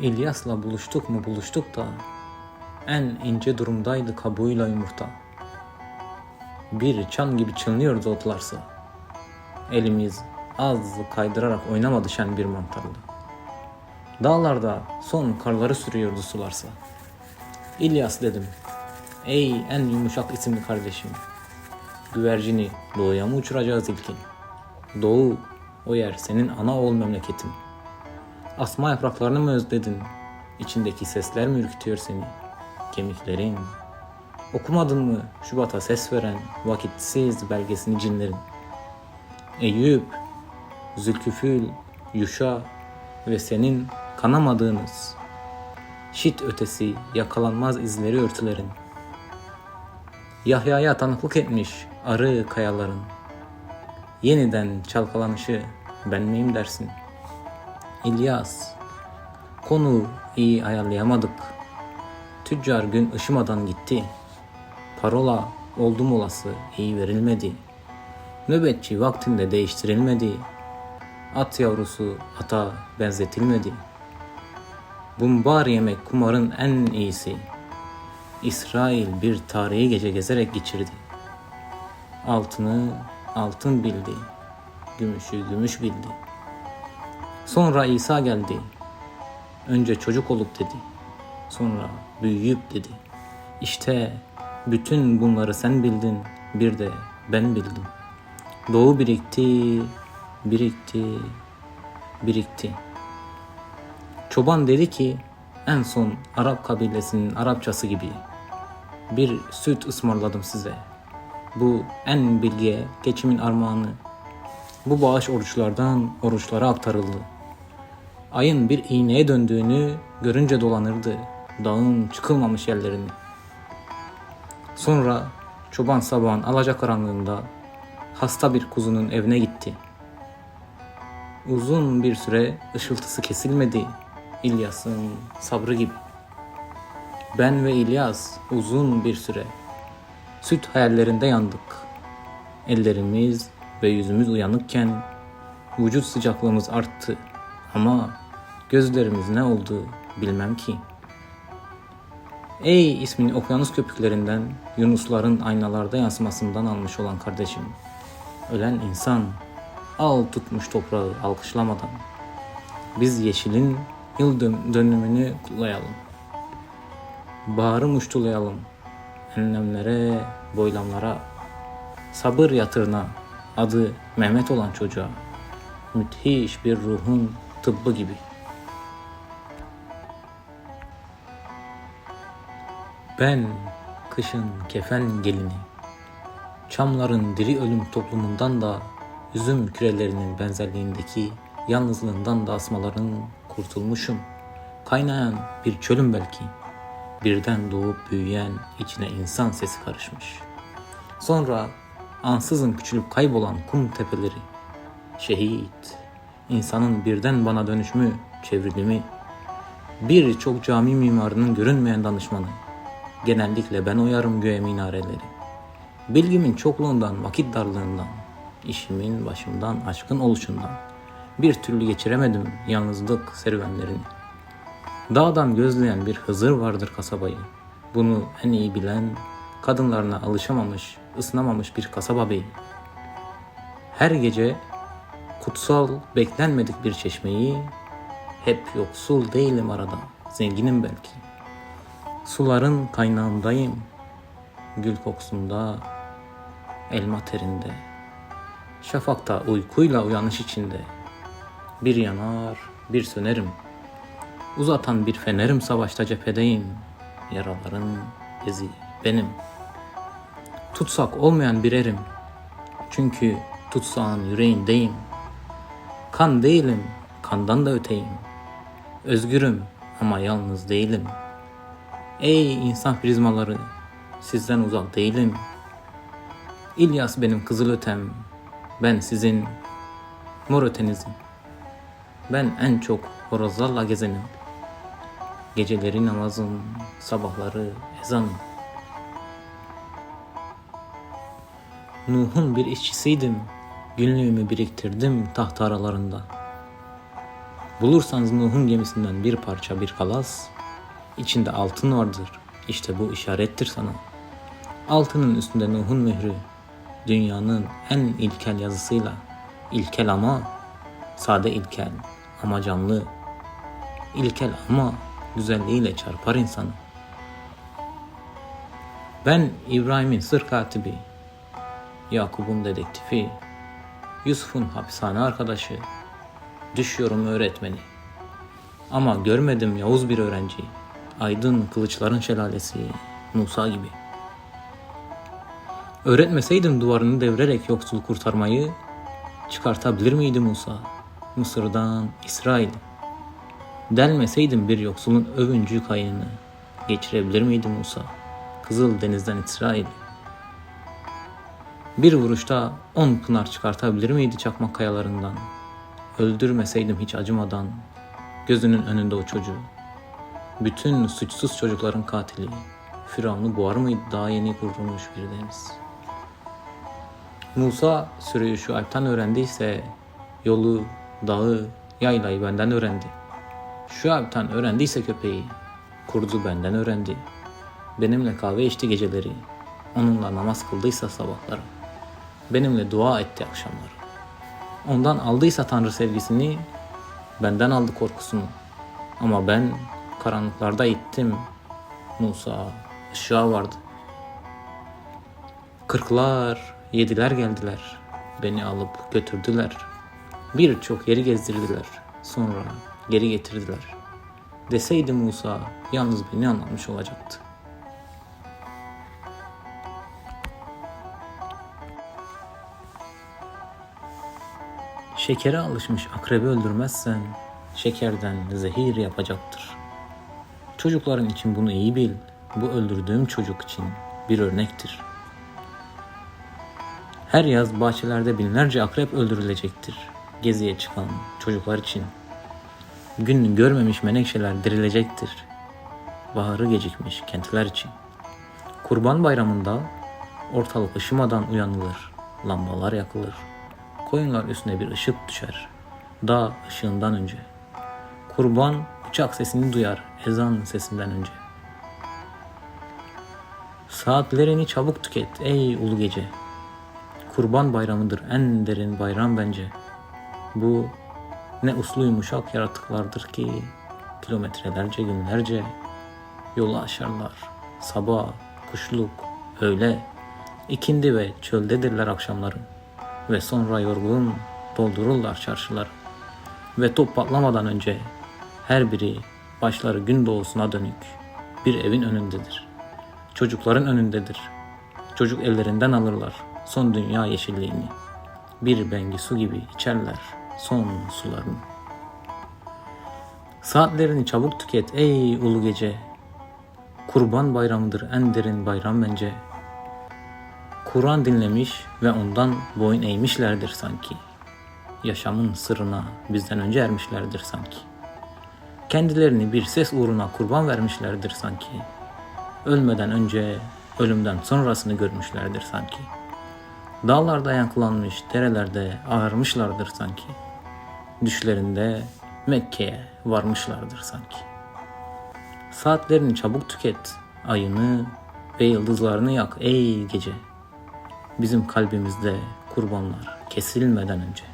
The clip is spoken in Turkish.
İlyas'la buluştuk mu buluştuk da en ince durumdaydı kabuğuyla yumurta. Bir çan gibi çınlıyordu otlarsa. Elimiz az kaydırarak oynamadı şen bir mantarla. Dağlarda son karları sürüyordu sularsa. İlyas dedim. Ey en yumuşak isimli kardeşim. Güvercini doğuya mı uçuracağız ilkin? Doğu, o yer senin ana oğul memleketin. Asma yapraklarını mı özledin? İçindeki sesler mi ürkütüyor seni? Kemiklerin. Okumadın mı Şubat'a ses veren vakitsiz belgesini cinlerin? Eyüp, Zülküfül, Yuşa ve senin kanamadığınız şit ötesi yakalanmaz izleri örtülerin. Yahya'ya tanıklık etmiş arı kayaların. Yeniden çalkalanışı ben miyim dersin? İlyas, konu iyi ayarlayamadık. Tüccar gün ışımadan gitti. Parola oldum olası iyi verilmedi. Nöbetçi vaktinde değiştirilmedi. At yavrusu ata benzetilmedi. Bumbar yemek kumarın en iyisi. İsrail bir tarihi gece gezerek geçirdi. Altını altın bildi. Gümüşü gümüş bildi. Sonra İsa geldi. Önce çocuk olup dedi. Sonra büyüyüp dedi. İşte bütün bunları sen bildin. Bir de ben bildim. Doğu birikti, birikti, birikti. Çoban dedi ki en son Arap kabilesinin Arapçası gibi bir süt ısmarladım size. Bu en bilgiye geçimin armağanı. Bu bağış oruçlardan oruçlara aktarıldı. Ayın bir iğneye döndüğünü görünce dolanırdı dağın çıkılmamış yerlerini. Sonra çoban sabahın alacakaranlığında hasta bir kuzunun evine gitti. Uzun bir süre ışıltısı kesilmedi İlyas'ın sabrı gibi. Ben ve İlyas uzun bir süre süt hayallerinde yandık. Ellerimiz ve yüzümüz uyanıkken vücut sıcaklığımız arttı ama gözlerimiz ne oldu bilmem ki. Ey ismini okyanus köpüklerinden, yunusların aynalarda yansımasından almış olan kardeşim. Ölen insan al tutmuş toprağı alkışlamadan. Biz yeşilin yıl dön- dönümünü kutlayalım. Baharı muştulayalım. Enlemlere, boylamlara, sabır yatırına, adı Mehmet olan çocuğa. Müthiş bir ruhun tıbbı gibi. Ben kışın kefen gelini, çamların diri ölüm toplumundan da üzüm kürelerinin benzerliğindeki yalnızlığından da asmaların kurtulmuşum. Kaynayan bir çölüm belki. Birden doğup büyüyen içine insan sesi karışmış. Sonra ansızın küçülüp kaybolan kum tepeleri. Şehit, insanın birden bana dönüşümü, çevrilimi. Birçok cami mimarının görünmeyen danışmanı. Genellikle ben oyarım göğe minareleri. Bilgimin çokluğundan, vakit darlığından, işimin başımdan aşkın oluşundan bir türlü geçiremedim yalnızlık serüvenlerini. Dağdan gözleyen bir Hızır vardır kasabayı. Bunu en iyi bilen, kadınlarına alışamamış, ısınamamış bir kasaba beyi. Her gece kutsal, beklenmedik bir çeşmeyi, hep yoksul değilim arada, zenginim belki. Suların kaynağındayım, gül kokusunda, elma terinde. Şafakta uykuyla uyanış içinde. Bir yanar, bir sönerim. Uzatan bir fenerim savaşta cephedeyim. Yaraların izi benim. Tutsak olmayan bir erim. Çünkü tutsağın yüreğindeyim. Kan değilim, kandan da öteyim. Özgürüm ama yalnız değilim. Ey insan prizmaları, sizden uzak değilim. İlyas benim kızıl ötem, ben sizin mor ötenizim. Ben en çok horozlarla gezenim. Geceleri namazım, sabahları ezanım. Nuh'un bir işçisiydim. Günlüğümü biriktirdim taht aralarında. Bulursanız Nuh'un gemisinden bir parça bir kalas, içinde altın vardır. İşte bu işarettir sana. Altının üstünde Nuh'un mührü, dünyanın en ilkel yazısıyla, ilkel ama sade ilkel ama canlı, ilkel ama güzelliğiyle çarpar insanı. Ben İbrahim'in sır katibi, Yakup'un dedektifi, Yusuf'un hapishane arkadaşı, düşüyorum öğretmeni. Ama görmedim Yavuz bir öğrenci, aydın kılıçların şelalesi, Musa gibi. Öğretmeseydim duvarını devrerek yoksul kurtarmayı, çıkartabilir miydi Musa? Mısır'dan İsrail. Delmeseydim bir yoksulun övüncü kayını, geçirebilir miydi Musa? Kızıl denizden İsrail. Bir vuruşta on pınar çıkartabilir miydi çakmak kayalarından? Öldürmeseydim hiç acımadan gözünün önünde o çocuğu. Bütün suçsuz çocukların katili. Firavun'u boğar mıydı daha yeni kurulmuş bir deniz? Musa sürüyü Şuayb'tan öğrendiyse yolu, dağı, yaylayı benden öğrendi. Şuayb'tan öğrendiyse köpeği, kurdu benden öğrendi. Benimle kahve içti geceleri, onunla namaz kıldıysa sabahları. Benimle dua etti akşamları. Ondan aldıysa Tanrı sevgisini, benden aldı korkusunu. Ama ben karanlıklarda ittim. Musa ışığa vardı. Kırklar, yediler geldiler. Beni alıp götürdüler. Birçok yeri gezdirdiler. Sonra geri getirdiler. Deseydi Musa yalnız beni anlamış olacaktı. Şekere alışmış akrebi öldürmezsen şekerden zehir yapacaktır. Çocukların için bunu iyi bil. Bu öldürdüğüm çocuk için bir örnektir. Her yaz bahçelerde binlerce akrep öldürülecektir. Geziye çıkan çocuklar için. Gün görmemiş menekşeler dirilecektir. Baharı gecikmiş kentler için. Kurban bayramında ortalık ışımadan uyanılır. Lambalar yakılır. Koyunlar üstüne bir ışık düşer. Dağ ışığından önce. Kurban bıçak sesini duyar ezan sesinden önce. Saatlerini çabuk tüket ey ulu gece. Kurban bayramıdır en derin bayram bence. Bu ne uslu yumuşak yaratıklardır ki kilometrelerce günlerce yolu aşarlar. Sabah, kuşluk, öğle, ikindi ve çöldedirler akşamları ve sonra yorgun doldururlar çarşıları ve top patlamadan önce her biri başları gün doğusuna dönük bir evin önündedir. Çocukların önündedir. Çocuk ellerinden alırlar son dünya yeşilliğini. Bir bengi su gibi içerler son sularını. Saatlerini çabuk tüket ey ulu gece. Kurban bayramıdır en derin bayram bence. Kur'an dinlemiş ve ondan boyun eğmişlerdir sanki. Yaşamın sırrına bizden önce ermişlerdir sanki. Kendilerini bir ses uğruna kurban vermişlerdir sanki. Ölmeden önce ölümden sonrasını görmüşlerdir sanki. Dağlarda yankılanmış, derelerde ağarmışlardır sanki. Düşlerinde Mekke'ye varmışlardır sanki. Saatlerini çabuk tüket, ayını ve yıldızlarını yak ey gece. Bizim kalbimizde kurbanlar kesilmeden önce.